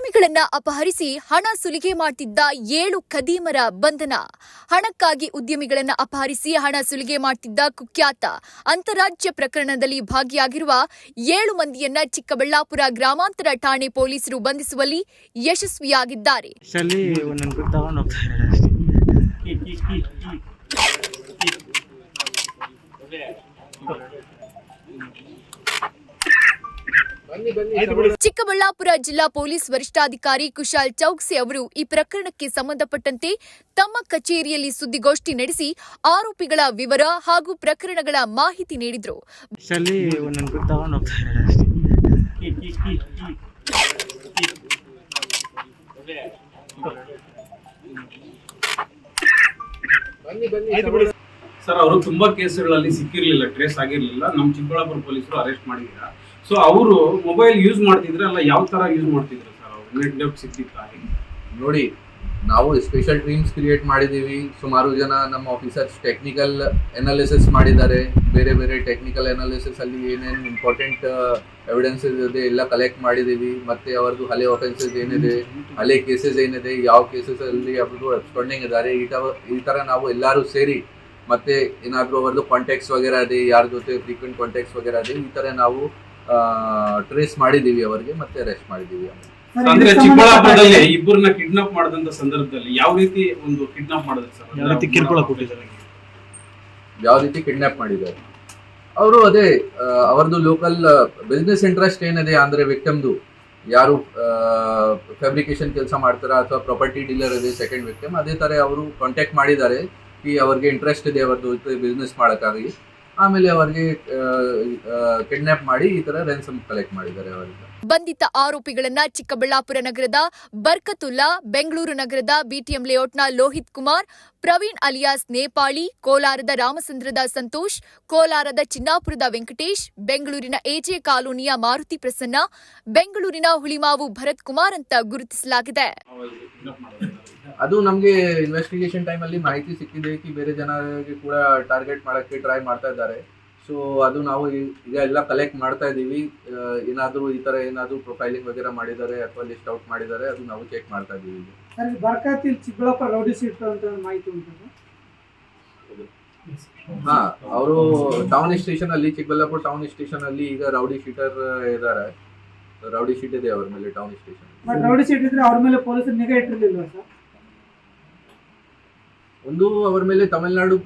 ಉದ್ಯಮಿಗಳನ್ನ ಅಪಹರಿಸಿ ಹಣ ಸುಲಿಗೆ ಮಾಡ್ತಿದ್ದ ಏಳು ಖದೀಮರ ಬಂಧನ. ಹಣಕ್ಕಾಗಿ ಉದ್ಯಮಿಗಳನ್ನ ಅಪಹರಿಸಿ ಹಣ ಸುಲಿಗೆ ಮಾಡ್ತಿದ್ದ ಕುಖ್ಯಾತ ಅಂತಾರಾಜ್ಯ ಪ್ರಕರಣದಲ್ಲಿ ಭಾಗಿಯಾಗಿರುವ ಏಳು ಮಂದಿಯನ್ನ ಚಿಕ್ಕಬಳ್ಳಾಪುರ ಗ್ರಾಮಾಂತರ ಠಾಣೆ ಪೊಲೀಸರು ಬಂಧಿಸುವಲ್ಲಿ ಯಶಸ್ವಿಯಾಗಿದ್ದಾರೆ. ಚಿಕ್ಕಬಳ್ಳಾಪುರ ಜಿಲ್ಲಾ ಪೊಲೀಸ್ ವರಿಷ್ಠಾಧಿಕಾರಿ ಕುಶಾಲ್ ಚೌಕ್ಸಿ ಅವರು ಈ ಪ್ರಕರಣಕ್ಕೆ ಸಂಬಂಧಪಟ್ಟಂತೆ ತಮ್ಮ ಕಚೇರಿಯಲ್ಲಿ ಸುದ್ದಿಗೋಷ್ಠಿ ನಡೆಸಿ ಆರೋಪಿಗಳ ವಿವರ ಹಾಗೂ ಪ್ರಕರಣಗಳ ಮಾಹಿತಿ ನೀಡಿದರು. ಸರ್ ಅವರು ತುಂಬಾ ಕೇಸುಗಳಲ್ಲಿ ಸಿಕ್ಕಿರ್ಲಿಲ್ಲ ಟ್ರೇಸ್ ಆಗಿರ್ಲಿಲ್ಲ. ನಮ್ಮ ಚಿಕ್ಕಬಳ್ಳಾಪುರ ಪೊಲೀಸರು ಅರೆಸ್ಟ್ ಮಾಡಿದ್ದೀರಾ? ಸೊ ಅವರು ಮೊಬೈಲ್ ಯೂಸ್ ಮಾಡ್ತಿದ್ರೆ ಅಲ್ಲ, ಯಾವ ತರ ಯೂಸ್ ಮಾಡ್ತಿದ್ರು ಸರ್ ಅವರು? ನೆಟ್ ಡೆಪ್ ಸಿಕ್ತಿತ್ತ ನೋಡಿ, ನಾವು ಸ್ಪೆಷಲ್ ಟೀಮ್ಸ್ ಕ್ರಿಯೇಟ್ ಮಾಡಿದ್ದೀವಿ ಸುಮಾರು ಜನ ನಮ್ಮ ಆಫೀಸರ್ಸ್ ಟೆಕ್ನಿಕಲ್ ಅನಾಲಿಸಿಸ್ ಮಾಡಿದ್ದಾರೆ. ಬೇರೆ ಬೇರೆ ಟೆಕ್ನಿಕಲ್ ಅನಾಲಿಸಿಸ್ ಅಲ್ಲಿ ಏನೇನು ಇಂಪಾರ್ಟೆಂಟ್ ಎವಿಡೆನ್ಸಸ್ ಇದೆ ಎಲ್ಲ ಕಲೆಕ್ಟ್ ಮಾಡಿದ್ದೀವಿ ಮತ್ತೆ ಅವ್ರದ್ದು ಹಳೆ ಆಫೆನ್ಸಸ್ ಏನಿದೆ, ಹಳೆ ಕೇಸಸ್ ಏನಿದೆ, ಯಾವ ಕೇಸಸ್ ಅಲ್ಲಿ ಅವ್ರದ್ದು ಅಬ್ಸ್ಕೊಂಡಿಂಗ್ ಇದ್ದಾರೆ. ಈ ತರ ನಾವು ಎಲ್ಲರೂ ಸೇರಿ ಮತ್ತೆ ಏನಾದರೂ ಅವ್ರದ್ದು ಕಾಂಟ್ಯಾಕ್ಟ್ಸ್ ವಗೇರ ಇದೆ, ಯಾರ ಜೊತೆ ಫ್ರೀಕ್ವೆಂಟ್ ಕಾಂಟ್ಯಾಕ್ಟ್ಸ್ ವಗೇರ ಇದೆ, ಈ ಥರ ನಾವು ಟ್ರೇಸ್ ಮಾಡಿದೀವಿ ಅವರಿಗೆ ಮತ್ತೆ ಅರೆಸ್ಟ್ ಮಾಡಿದೀವಿ ಅಂದ್ರೆ ಚಿಕ್ಕಬಳ್ಳಾಪುರದಲ್ಲಿ ಇಬ್ಬರನ್ನ ಕಿಡ್ನಾಪ್ ಮಾಡಿದಂತ ಸಂದರ್ಭದಲ್ಲಿ ಯಾವ ರೀತಿ ಒಂದು ಕಿಡ್ನಾಪ್ ಮಾಡಿದ್ರು ಸರ್? ಯಾವ ರೀತಿ ಕಿರುಕುಳ ಕೊಟ್ಟಿದ್ದಾರೆ? ಯಾವ ರೀತಿ ಕಿಡ್ನಾಪ್ ಮಾಡಿದ್ದಾರೆ? ಅವರು ಅದೇ ಅವರದು ಲೋಕಲ್ ಬಿಸ್ನೆಸ್ ಇಂಟ್ರೆಸ್ಟ್ ಏನಿದೆ ಅಂದ್ರೆ ವಿಕ್ಟಮ್ದು ಯಾರು ಫ್ಯಾಬ್ರಿಕೇಶನ್ ಕೆಲಸ ಮಾಡ್ತಾರ ಅಥವಾ ಪ್ರಾಪರ್ಟಿ ಡೀಲರ್ ಇದೆ ಸೆಕೆಂಡ್ ವಿಕ್ಟಮ್ ಅದೇ ತರ ಅವರು ಕಾಂಟ್ಯಾಕ್ಟ್ ಮಾಡಿದ್ದಾರೆ. ಈ ಅವ್ರಿಗೆ ಇಂಟ್ರೆಸ್ಟ್ ಇದೆ ಅವರದ್ದು ಬಿಸ್ನೆಸ್ ಮಾಡೋಕ್ಕಾಗಿ. ಆಮೇಲೆ ಅವರಿಗೆ ಕಿಡ್ನಾಪ್ ಮಾಡಿ ಈ ತರ ರೆನ್ಸಮ್ ಕಲೆಕ್ಟ್ ಮಾಡಿದ್ದಾರೆ ಅವರಿಂದ. ಬಂಧಿತ ಆರೋಪಿಗಳನ್ನ ಚಿಕ್ಕಬಳ್ಳಾಪುರ ನಗರದ ಬರ್ಕತುಲ್ಲಾ ಬೆಂಗಳೂರು ನಗರದ ಬಿಟಿಎಂ ಲೇಔಟ್ನ ಲೋಹಿತ್ ಕುಮಾರ್ ಪ್ರವೀಣ್ ಅಲಿಯಾಸ್ ನೇಪಾಳಿ ಕೋಲಾರದ ರಾಮಚಂದ್ರದ ಸಂತೋಷ್ ಕೋಲಾರದ ಚಿನ್ನಾಪುರದ ವೆಂಕಟೇಶ್ ಬೆಂಗಳೂರಿನ ಎಜೆ ಕಾಲೋನಿಯ ಮಾರುತಿ ಪ್ರಸನ್ನ ಬೆಂಗಳೂರಿನ ಹುಳಿಮಾವು ಭರತ್ ಕುಮಾರ್ ಅಂತ ಗುರುತಿಸಲಾಗಿದೆ. ಅದು ನಮಗೆ ಇನ್ವೆಸ್ಟಿಗೇಷನ್ ಟೈಮಲ್ಲಿ ಮಾಹಿತಿ ಸಿಕ್ಕಿದೆ ಕಿ ಬೇರೆ ಜನರಿಗೆ ಕೂಡ ಟಾರ್ಗೆಟ್ ಮಾಡೋಕ್ಕೆ ಟ್ರೈ ಮಾಡ್ತಾ ಇದ್ದಾರೆ. ಸೊ ಅದು ನಾವು ಈಗ ಎಲ್ಲ ಕಲೆಕ್ಟ್ ಮಾಡ್ತಾ ಇದ್ದೀವಿ. ಏನಾದರೂ ಈ ಥರ ಏನಾದರೂ ಪ್ರೊಫೈಲಿಂಗ್ ವಗೈರೆ ಮಾಡಿದ್ದಾರೆ ಅಥವಾ ಲಿಸ್ಟ್ ಔಟ್ ಮಾಡಿದ್ದಾರೆ ಅದು ನಾವು ಚೆಕ್ ಮಾಡ್ತಾ ಇದ್ದೀವಿ ಈಗ. ಸರ್ ಬರ್ಕಾತಿಲ್ ಚಿಕ್ಕಬಳ್ಳಾಪುರ ರೌಡಿ ಸೀಟ್ ಅಂತ ಮಾಹಿತಿ ಉಂಟು ಹಾ ಅವರು ಟೌನ್ ಸ್ಟೇಷನ್ ಅಲ್ಲಿ ಚಿಕ್ಕಬಳ್ಳಾಪುರ ಟೌನ್ ಸ್ಟೇಷನ್ ಅಲ್ಲಿ ಈಗ ರೌಡಿ ಶೀಟರ್ ಇದ್ದಾರೆ. ರೌಡಿ ಶೀಟ್ ಇದೆ ಅವ್ರ ಮೇಲೆ ಟೌನ್ ಸ್ಟೇಷನ್ ರೌಡಿ ಶೀಟ್ ಇದ್ರೆ ಅವ್ರ ಮೇಲೆ ಪೊಲೀಸರು ನಿಗಾ ಇಟ್ಟಿರಲಿಲ್ಲ ಸರ್? ಒಂದು ಅವರ ಮೇಲೆ ತಮಿಳುನಾಡು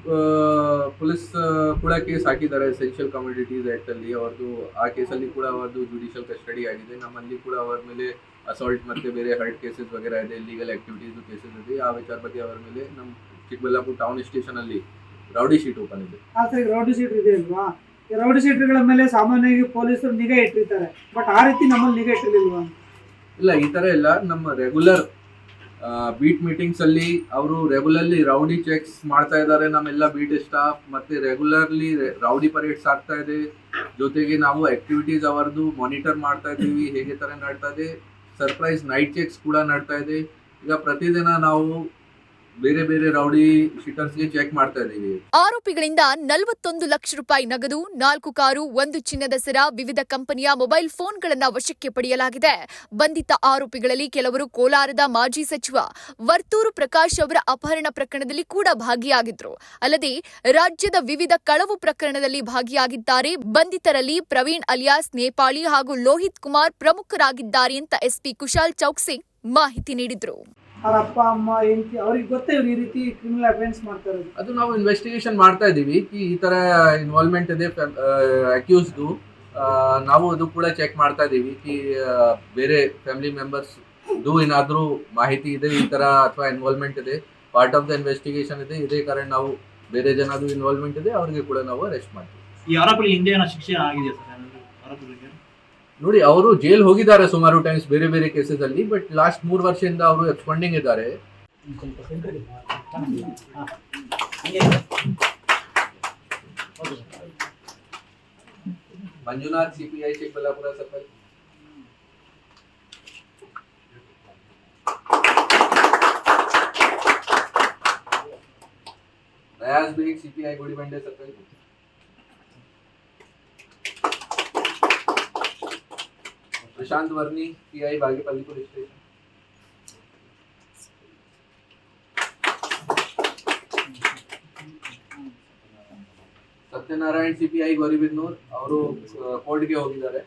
ಪೊಲೀಸ್ ಕೂಡ ಕೇಸ್ ಹಾಕಿದ್ದಾರೆ. ಎಸೆನ್ಷಿಯಲ್ ಕಮ್ಯುನಿಟೀಸ್ ಆಕ್ಟ್ ಅಲ್ಲಿ ಅವ್ರದ್ದು ಆ ಕೇಸಲ್ಲಿ ಕೂಡ ಅವರದ್ದು ಜುಡಿಷಿಯಲ್ ಕಸ್ಟಡಿ ಆಗಿದೆ. ನಮ್ಮಲ್ಲಿ ಕೂಡ ಅವರ ಮೇಲೆ ಅಸಾಲ್ಟ್ ಮತ್ತೆ ಬೇರೆ ಹರ್ಟ್ ಕೇಸಸ್ ವಗೇರಾ ಇದೆ. ಲೀಗಲ್ ಆಕ್ಟಿವಿಟೀಸ್ ಕೇಸಸ್ ಇದೆ. ಆ ವಿಚಾರ ಬಗ್ಗೆ ಅವರ ಮೇಲೆ ನಮ್ಮ ಚಿಕ್ಕಬಳ್ಳಾಪುರ ಟೌನ್ ಸ್ಟೇಷನ್ ಅಲ್ಲಿ ರೌಡಿ ಶೀಟ್ ಓಪನ್ ಇದೆ. ರೌಡಿ ಶೀಟ್ ಇದೆ ಅಲ್ವಾ? ರೌಡಿ ಸೀಟ್ಗಳ ಮೇಲೆ ಸಾಮಾನ್ಯವಾಗಿ ಪೊಲೀಸರು ನಿಗಾ ಇಟ್ಟಿರ್ತಾರೆ. ಬಟ್ ಆ ರೀತಿ ನಮ್ಮಲ್ಲಿ ನಿಗಾ ಇಟ್ಟಿರ್ಲಿಲ್ವಾ? ಇಲ್ಲ ಈ ತರ ಇಲ್ಲ ನಮ್ಮ ರೆಗ್ಯುಲರ್ ಬೀಟ್ ಮೀಟಿಂಗ್ಸ್ ಅಲ್ಲಿ ಅವರು ರೆಗ್ಯುಲರ್ಲಿ ರೌಡಿ ಚೆಕ್ಸ್ ಮಾಡ್ತಾ ಇದ್ದಾರೆ, ನಮ್ಮೆಲ್ಲ ಬೀಟ್ ಸ್ಟಾಫ್ ಮತ್ತೆ ರೆಗ್ಯುಲರ್ಲಿ ರೌಡಿ ಪರೇಡ್ಸ್ ಆಗ್ತಾ ಇದೆ. ಜೊತೆಗೆ ನಾವು ಆಕ್ಟಿವಿಟೀಸ್ ಅವರದ್ದು ಮಾನಿಟರ್ ಮಾಡ್ತಾ ಇದ್ದೀವಿ, ಹೇಗೆ ತರ ನಡ್ತಾ ಇದೆ. ಸರ್ಪ್ರೈಸ್ ನೈಟ್ ಚೆಕ್ಸ್ ಕೂಡ ನಡ್ತಾ ಇದೆ. ಈಗ ಪ್ರತಿದಿನ ನಾವು ಬೇರೆ ಬೇರೆ ರೌಡಿ ಶೀಟರ್ಸ್ಗೆ ಚೆಕ್ ಮಾಡ್ತಾ ಇದ್ದೀವಿ. ಆರೋಪಿಗಳಿಂದ ನಲವತ್ತೊಂದು ಲಕ್ಷ ರೂಪಾಯಿ ನಗದು, ನಾಲ್ಕು ಕಾರು, ಒಂದು ಚಿನ್ನದ ಸರ, ವಿವಿಧ ಕಂಪನಿಯ ಮೊಬೈಲ್ ಫೋನ್ಗಳನ್ನ ವಶಕ್ಕೆ ಪಡೆಯಲಾಗಿದೆ. ಬಂಧಿತ ಆರೋಪಿಗಳಲ್ಲಿ ಕೆಲವರು ಕೋಲಾರದ ಮಾಜಿ ಸಚಿವ ವರ್ತೂರು ಪ್ರಕಾಶ್ ಅವರ ಅಪಹರಣ ಪ್ರಕರಣದಲ್ಲಿ ಕೂಡ ಭಾಗಿಯಾಗಿದ್ರು. ಅಲ್ಲದೆ ರಾಜ್ಯದ ವಿವಿಧ ಕಳವು ಪ್ರಕರಣದಲ್ಲಿ ಭಾಗಿಯಾಗಿದ್ದಾರೆ. ಬಂಧಿತರಲ್ಲಿ ಪ್ರವೀಣ್ ಅಲಿಯಾಸ್ ನೇಪಾಳಿ ಹಾಗೂ ಲೋಹಿತ್ ಕುಮಾರ್ ಪ್ರಮುಖರಾಗಿದ್ದಾರೆ ಅಂತ ಎಸ್ಪಿ ಕುಶಾಲ್ ಚೌಕ್ಸಿ ಮಾಹಿತಿ ನೀಡಿದ್ರು. ಅವ್ರ ಅಪ್ಪ ಅಮ್ಮ ಹೆಂಡತಿ ಅವ್ರಿಗೆ ಗೊತ್ತೇ ಇವ್ರು ಈ ರೀತಿ ಕ್ರಿಮಿನಲ್ ಅಫೆನ್ಸ್ ಮಾಡ್ತಾ ಇರೋದು. ಅದು ನಾವು ಇನ್ವೆಸ್ಟಿಗೇಷನ್ ಮಾಡ್ತಾ ಇದ್ದೀವಿ. ಈ ತರ ಇನ್ವಾಲ್ವ್ಮೆಂಟ್ ಇದೆ ಅಕ್ಯೂಸ್ದು ನಾವು ಅದು ಕೂಡ ಚೆಕ್ ಮಾಡ್ತಾ ಇದ್ದೀವಿ. ಕಿ ಬೇರೆ ಫ್ಯಾಮಿಲಿ ಮೆಂಬರ್ಸ್ ದು ಏನಾದರೂ ಮಾಹಿತಿ ಇದೆ ಈ ತರ ಅಥವಾ ಇನ್ವಾಲ್ವ್ಮೆಂಟ್ ಇದೆ ಪಾರ್ಟ್ ಆಫ್ ದ ಇನ್ವೆಸ್ಟಿಗೇಷನ್ ಇದೆ. ಇದೇ ಕಾರಣ ನಾವು ಬೇರೆ ಜನದು ಇನ್ವಾಲ್ವ್ಮೆಂಟ್ ಇದೆ ಅವ್ರಿಗೆ ಕೂಡ ನಾವು ಅರೆಸ್ಟ್ ಮಾಡ್ತೀವಿ. ಈ ಆರೋಪಿಗಳಿಗೆ ಹಿಂದೆ ಏನೋ ಶಿಕ್ಷೆ ಆಗಿದೆ ಸರ್? ಆರೋಪಿಗಳಿಗೆ ನೋಡಿ, ಅವರು ಜೈಲ್ ಹೋಗಿದ್ದಾರೆ ಸುಮಾರು ಟೈಮ್ಸ್ ಬೇರೆ ಬೇರೆ ಕೇಸಸ್ ಅಲ್ಲಿ ಬಟ್ ಲಾಸ್ಟ್ ಮೂರು ವರ್ಷದಿಂದ ಅವರು ಎಕ್ಸ್ಪಂಡಿಂಗ್ ಇದ್ದಾರೆ. Manjunath CPI Chikkaballapura circle Nayaz Baig CPI Gudibande circle Prashant Varni PI Bagepalli police Satyanarayan CPI Gauribidanur ಅವರು ಕೋರ್ಟ್ಗೆ ಹೋಗಿದ್ದಾರೆ.